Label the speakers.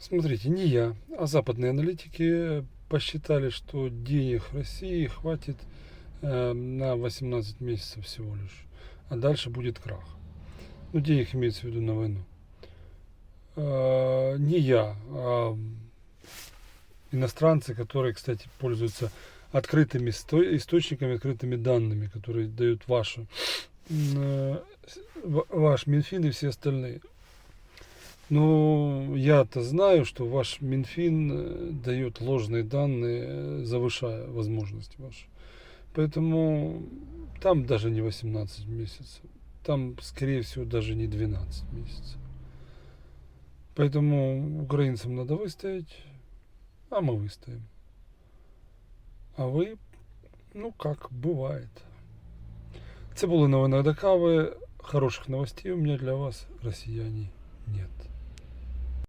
Speaker 1: Смотрите, не я, а западные аналитики посчитали, что денег России хватит э, на 18 месяцев всего лишь. А дальше будет крах. Ну, денег имеется в виду на войну. Э, не я, а иностранцы, которые, кстати, пользуются открытыми сто- источниками, открытыми данными, которые дают ваши, э, ваш Минфин и все остальные. Ну, я-то знаю, что ваш Минфин э, дает ложные данные, э, завышая возможности ваши. Поэтому там даже не 18 месяцев. Там, скорее всего, даже не 12 месяцев. Поэтому украинцам надо выстоять, а мы выстоим. А ви, ну как буває. Це були новини до кави. Хороших новостей у меня для вас, росіяни, нет.